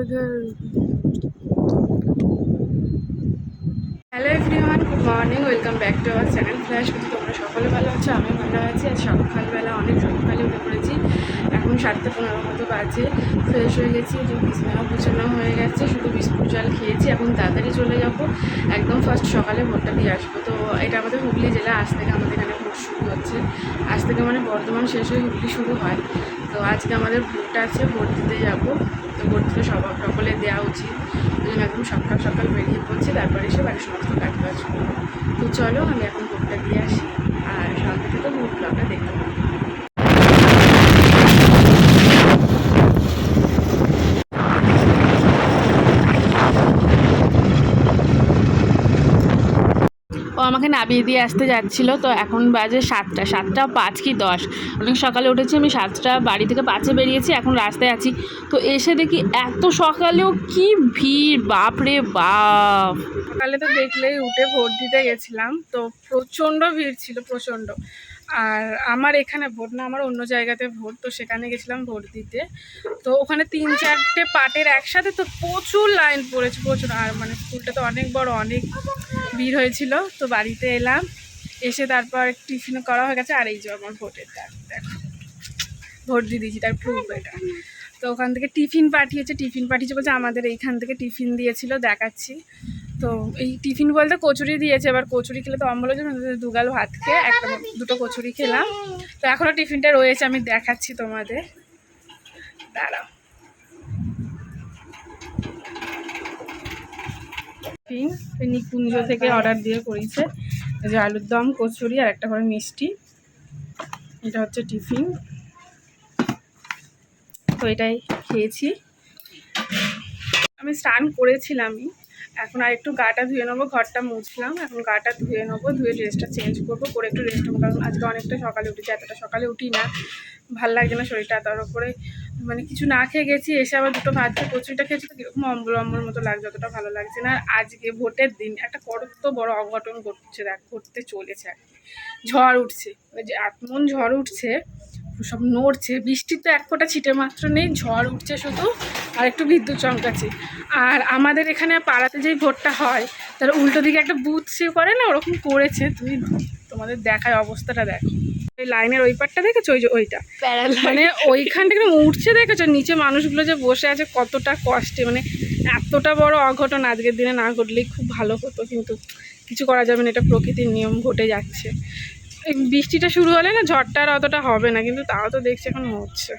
Burger hello everyone good morning welcome back to our channel flash কিন্তু তোমরা সকলে ভালো আছো আমি ভালো আছি। আর সকালবেলা অনেক সকালে উঠে পড়েছি। এখন সাতটা পনেরো মতো বাজে। ফ্রেশ হয়ে গেছি যে বিছানাও গুছানো হয়ে গেছে, শুধু বিস্কুট জল খেয়েছি। এখন তাড়াতাড়ি চলে যাব। একদম ফার্স্ট সকালে ভোটটা দিয়ে আসব। তো এটা আমাদের হুগলি জেলা, আজ থেকে আমাদের এখানে ভোট শুরু হচ্ছে। আজ থেকে মানে বর্ধমান শেষ হয়ে হুগলি শুরু হয়। তো আজকে আমাদের ভোটটা আছে, ভোট দিতে যাব। তো ভোট দিতে সবার সকলে দেওয়া উচিত। একদম সকাল সকাল বেরিয়ে পড়ছি, তারপরে এসে বাড়ির সমস্ত কাজ বাজ করব। তো চলো, আমি এখন ভোটটা দিয়ে আসি আর সন্ধ্যা থেকে ভোট ব্লগটা দেখতে পাবো ও আমাকে নামিয়ে দিয়ে আসতে যাচ্ছিল। তো এখন বাজে সাতটা সাতটা পাঁচ কি দশ। অনেক সকালে উঠেছি, আমি সাতটা, বাড়ি থেকে পাঁচে বেরিয়েছি, এখন রাস্তায় আছি। তো এসে দেখি এত সকালেও কি ভিড় বাপ রে বাপ। সকালে তো দেখলেই উঠে ভোট দিতে গেছিলাম। তো প্রচণ্ড ভিড় ছিল, প্রচণ্ড। আর আমার এখানে ভোট না, আমার অন্য জায়গাতে ভোট, তো সেখানে গেছিলাম ভোট দিতে। তো ওখানে তিন, চারটে পার্টের একসাথে তো প্রচুর লাইন পড়েছে, প্রচুর। আর মানে স্কুলটা তো অনেক বড়, অনেক ভিড় হয়েছিল, তো বাড়িতে এলাম। এসে তারপর টিফিন করা হয়ে গেছে, আর এই যে আমার ভোটের কার্ড দেখো। ভোট দিয়ে দিয়েছি, তার প্রুফ এটা। তো ওখান থেকে টিফিন পাঠিয়েছে টিফিন পাঠিয়েছে বলছে, আমাদের এইখান থেকে টিফিন দিয়েছিল, দেখাচ্ছি। তো এই টিফিন বলতে কচুরি দিয়েছে, এবার কচুরি খেলে তো অম্বল হয়েছে দুগাল ভাত খেয়ে একটা দুটো কচুরি খেলাম। তো এখনও টিফিনটা রয়েছে, আমি দেখাচ্ছি তোমাদের। দাঁড়াও। টিফিন নিকুঞ্জ থেকে অর্ডার দিয়ে করেছে। যে আলুর দম, কচুরি আর একটা করে মিষ্টি। এটা হচ্ছে টিফিন। তো এটাই খেয়েছি। আমি স্নান করেছিলামই। এখন আর একটু গাটা ধুয়ে নেব, ঘরটা মুছলাম, এখন গাটা ধুয়ে নেব, ধুয়ে ড্রেসটা চেঞ্জ করব করে একটু রেস্ট নেব কারণ আজকে অনেকটা সকালে উঠেছি, এতটা সকালে উঠি না ভালো লাগছে না শরীরটা, তার উপরে মানে কিছু না খেয়ে গেছি, এসে আবার দুটো ভাত খেয়ে কচুরিটা খেয়েছি, তো কীরকম অম্বল অম্বল মতো লাগছে, অতটা ভালো লাগছে না আজকে ভোটের দিন, একটা কত বড় অঘটন ঘটছে, দেখ, ঘটতে চলেছে আর ঝড় উঠছে যে এমন ঝড় উঠছে সব নড়ছে বৃষ্টির তো এক ফোঁটা ছিটে মাত্র নেই ঝড় উঠছে শুধু আর একটু বিদ্যুৎ চমকাচ্ছে। আর আমাদের এখানে পাড়াতে যেই ভোটটা হয় তার উল্টো দিকে একটা বুথ সে করে না ওরকম করেছে। তুমি তোমাদের দেখায় অবস্থাটা দেখো। ওই লাইনের ওই পারটা দেখেছ? ওই যে ওইটা। মানে ওইখান থেকে উঠছে দেখেছ? নিচে মানুষগুলো যে বসে আছে কতটা কষ্টে। মানে এতটা বড় অঘটন আজকের দিনে না ঘটলেই খুব ভালো হতো কিন্তু কিছু করা যাবে না এটা প্রকৃতির নিয়ম ঘটে যাচ্ছে। বৃষ্টিটা শুরু হলে না ঝড়টা আর অতটা হবে না কিন্তু তাও তো দেখছি এখন হচ্ছে।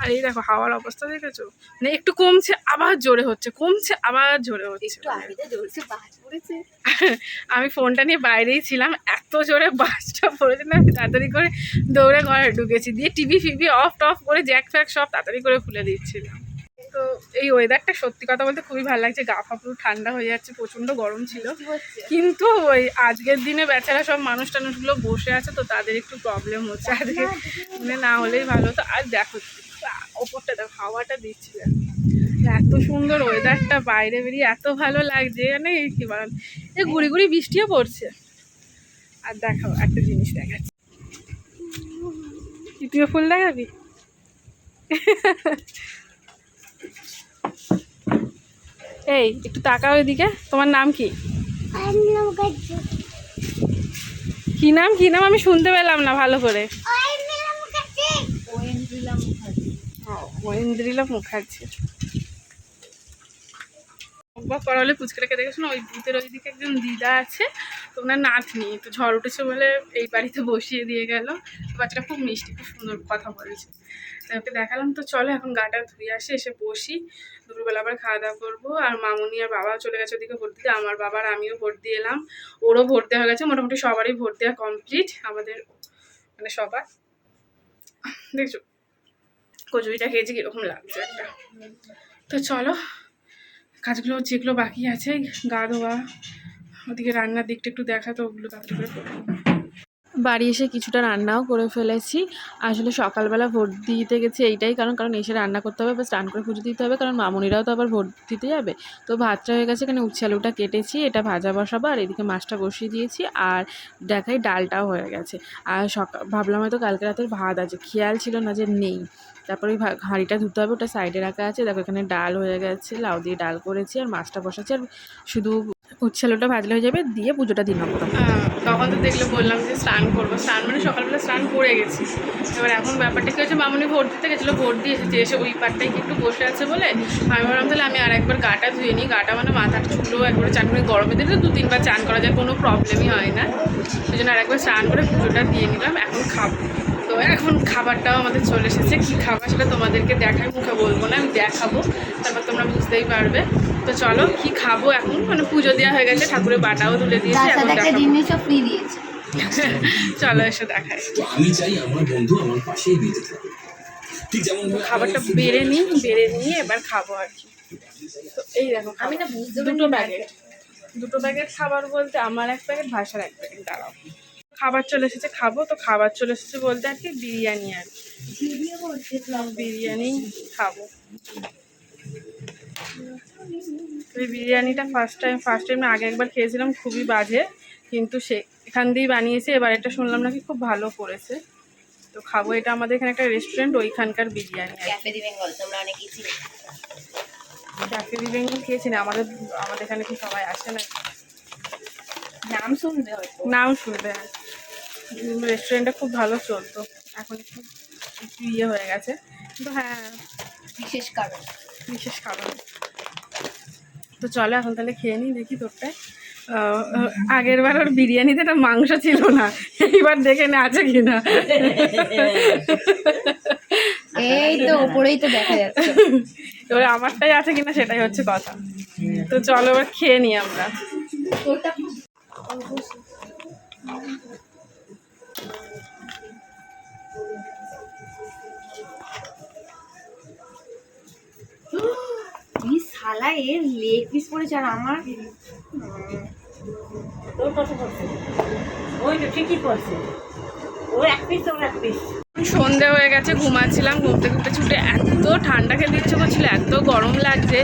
আর এই দেখো হাওয়ার অবস্থা দেখেছ? মানে একটু কমছে আবার জোরে হচ্ছে কমছে আবার জোরে হচ্ছে। আমি ফোনটা নিয়ে বাইরেই ছিলাম এত জোরে বাসটা পড়েছে না আমি তাড়াতাড়ি করে দৌড়ে ঘরে ঢুকেছি দিয়ে টিভি ফিভি অফ টফ করে জ্যাক ফ্যাক সব তাড়াতাড়ি করে খুলে দিচ্ছিলাম। তো এই ওয়েদারটা সত্যি কথা বলতে খুবই ভালো লাগছে। গা ফা পুরো ঠান্ডা হয়ে যাচ্ছে প্রচণ্ড গরম ছিল। কিন্তু ওই আজকের দিনে বেচারা সব মানুষ টানুষগুলো বসে আছে তো তাদের একটু প্রবলেম হচ্ছে আজকে। মানে না হলেই ভালো। তো আর দেখো ওপরটা দেখো হাওয়াটা দিচ্ছিল এত সুন্দর ওয়েদারটা বাইরে বেরিয়ে এত ভালো লাগছে মানে কি বল এই গুড়ি গুড়ি বৃষ্টিও পড়ছে। আর দেখো একটা জিনিস দেখাচ্ছি। তুইও ফুল দেখাবি? এই একটু তাকাও এদিকে। তোমার নাম কি? কি নাম? কি নাম? আমি শুনতে পেলাম না ভালো করে। মহেন্দ্রিলা মুখার্জি। করা হলে পুচকেটাকে দেখেছ না ওই ভূতের ওইদিকে একজন দিদা আছে। তো ওনার নাতনি, তো ঝড় উঠেছে বলে এই বাড়িতে বসিয়ে দিয়ে গেল। বাচ্চাটা খুব মিষ্টি, খুব সুন্দর কথা বলেছে। ওকে দেখালাম, তো চলো এখন গাটা ধুয়ে আসি, এসে বসি। দুপুরবেলা আবার খাওয়া দাওয়া করব। আর মামুনি আর বাবা চলে গেছে ওদিকে ভোট দিতে। আমার বাবার আমিও ভোট দিয়ে এলাম। ওরও ভোট দেওয়া গেছে, মোটামুটি সবারই ভোট দেওয়া কমপ্লিট আমাদের মানে সবার। দেখছ, কচুরিটা খেয়েছি, কীরকম লাগছে একটা। তো চলো, কাজগুলো, যেগুলো বাকি আছে, গা ধোয়া ওদিকে রান্নার দিকটা একটু দেখা, তো ওগুলো তাড়াতাড়ি করে। বাড়ি এসে কিছুটা রান্নাও করে ফেলেছি। আসলে সকালবেলা ভোট দিতে গেছি এইটাই কারণ কারণ এসে রান্না করতে হবে বা স্নান করে পুজো দিতে হবে, কারণ মামুনিরাও তো আবার ভোট দিতে যাবে। তো ভাতটা হয়ে গেছে, এখানে উচ্ছে আলুটা কেটেছি, এটা ভাজা বসাবো, আর এদিকে মাছটা বসিয়ে দিয়েছি, আর দেখাই ডালটাও হয়ে গেছে। আর সকাল ভাবলাম হয়তো কালকে রাতের ভাত আছে, খেয়াল ছিল না যে নেই। তারপরে হাঁড়িটা ধুতে হবে, ওটা সাইডে রাখা আছে, দেখো এখানে ডাল হয়ে গেছে, লাউ দিয়ে ডাল করেছি, আর মাছটা বসাচ্ছি, আর শুধু উচ্ছে ভাজলে হয়ে যাবে, দিয়ে পুজোটা নেব তখন তো দেখলে বললাম যে স্নান করব। স্নান মানে সকালবেলা স্নান করে গেছি। এবার এখন ব্যাপারটা কি হচ্ছে মামুনি ভোট দিতে গেছিল, ভোট দিয়ে এসেছে, এসে ওই পারটাই কি একটু বসে আছে বলে, আমি ভাবলাম তাহলে আমি আর একবার গাটা ধুয়ে নিই। গাটা মানে মাথার চুলো একবার চান করে গরমে দিলে দু তিনবার চান করা যায়, কোনো প্রবলেমই হয় না। সেই জন্য আর একবার স্নান করে পুজোটা দিয়ে নিলাম, এখন খাব। তো এখন খাবারটাও আমাদের চলে এসেছে, কী খাবার সেটা তোমাদেরকে দেখাই, মুখে বলব না, আমি দেখাবো, তারপর তোমরা বুঝতেই পারবে। তো চলো কি খাব এখন? মানে পুজো দেওয়া হয়ে গেছে ঠাকুরের বাটাও তুলে দিয়েছি এখন একটা জিনিসও ফ্রি দিয়েছে। চলো এসে দেখাই আমি চাই আমার বন্ধু আমার পাশেই বেঁচে থাকে ঠিক যেমন খাবারটা বেড়ে নিই বেড়ে নিয়ে এবার খাব আর কি। তো এই দেখো আমি না বুঝতে দুটো প্যাকেট। দুটো প্যাকেট খাবার বলতে আমার এক প্যাকেট ভাষার এক প্যাকেট দাঁড়াও। খাবার চলে এসেছে খাব। তো খাবার চলে এসেছে বলতে আর কি বিরিয়ানি আর কি। বিরিয়ানি খাব। এই বিরিয়ানিটা ফার্স্ট টাইম ফার্স্ট টাইম আগে একবার খেয়েছিলাম খুবই বাজে। কিন্তু সে এখান দিয়েই বানিয়েছে এবার এটা শুনলাম নাকি খুব ভালো করেছে। তো খাব এটা আমাদের এখানে একটা রেস্টুরেন্ট ওইখানকার বিরিয়ানি ক্যাফে দি বেঙ্গল তোমরা অনেকেই চিনো। ক্যাফে দি বেঙ্গল খেয়েছি না আমাদের আমাদের এখানে কি সবাই আসে না? নাম শুনবে হয়তো। নাম শুনবে রেস্টুরেন্টটা খুব ভালো চলতো। এখন একটু একটু ইয়ে হয়ে গেছে। কিন্তু হ্যাঁ বিশেষ কারণ। বিশেষ কারণ। তো চলো এখন তাহলে খেয়ে নিই দেখি তোরটায় আগের বার ওর বিরিয়ানিতে একটা মাংস ছিল না এইবার দেখে নে আছে কিনা। এই তো উপরেই তো দেখা যাচ্ছে। এবারে আমারটাই আছে কিনা সেটাই হচ্ছে কথা। তো চলো এবার খেয়ে নিই আমরা। এর লেগ পিস পড়েছে আর আমার। তোর কত পড়ছে? ওই তো ঠিকই পড়ছে। ও এক পিস তোর এক পিস সন্ধে হয়ে গেছে ঘুমাচ্ছিলাম ঘুরতে ঘুরতে ছুটে এত ঠান্ডা খেতে ইচ্ছে করছিল এত গরম লাগছে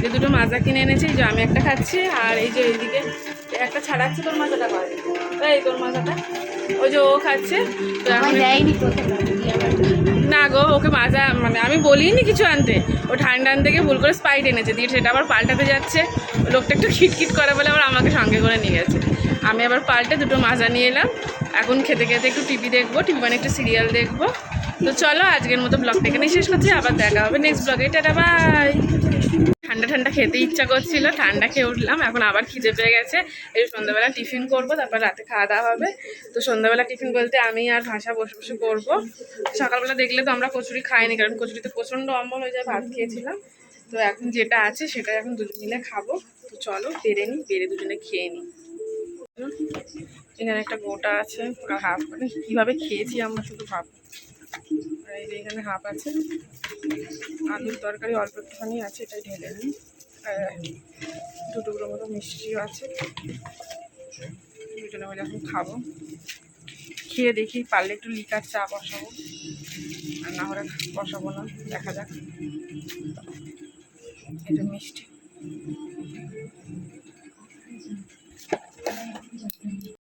যে দুটো মাজা কিনে এনেছি যে আমি একটা খাচ্ছি আর এই যে এইদিকে একটা ছাড়াচ্ছে তোর মাজাটা করে এই তোর মাজাটা ওই যে ও খাচ্ছে তো এখন না গো, ওকে মাজা মানে আমি বলিনি কিছু আনতে। ও ঠান্ডা আনতে গিয়ে ভুল করে স্পাইট এনেছে দিয়ে সেটা আবার পাল্টাতে যাচ্ছে। লোকটা একটু খিটখিট করে বলে আবার আমাকে সঙ্গে করে নিয়ে গেছে। আমি আবার পাল্টে দুটো মাজা নিয়ে এলাম। এখন খেতে খেতে একটু টিভি দেখব টিভি মানে একটু সিরিয়াল দেখব। তো চলো, আজকের মতো ব্লগটা এখানেই শেষ করছি, আবার দেখা হবে নেক্সট ব্লগে টাটা বাই ঠান্ডা ঠান্ডা খেতে ইচ্ছা করছিল, ঠান্ডা খেয়ে উঠলাম, এখন আবার খিদে পেয়ে গেছে। এই সন্ধ্যাবেলা টিফিন করব, তারপর রাতে খাওয়া দাওয়া হবে। তো সন্ধ্যাবেলা টিফিন বলতে আমি আর ভাষা বসে বসে করব। সকালবেলা দেখলে তো আমরা কচুরি খাইনি, কারণ কচুরিতে প্রচণ্ড অম্বল হয়ে যায়, ভাত খেয়েছিলাম। তো এখন যেটা আছে সেটা এখন দুজন মিলে খাব। তো চলো, বেড়ে নিই, বেড়ে দুজনে খেয়ে নিই। এখানে একটা গোটা আছে, পুরো হাফ মানে কীভাবে খেয়েছি আমরা শুধু ভাব এই এখানে হাফ আছে। আলুর তরকারি অল্প একটুখানি আছে, এটাই ঢেলে নিই। দু টুকরো মতো মিষ্টিও আছে। দুজনে মিলে এখন খাব। খেয়ে দেখি, পারলে একটু লিকার চা বসাবো। আর না হলে বসাবো না, দেখা যাক। এটা মিষ্টি।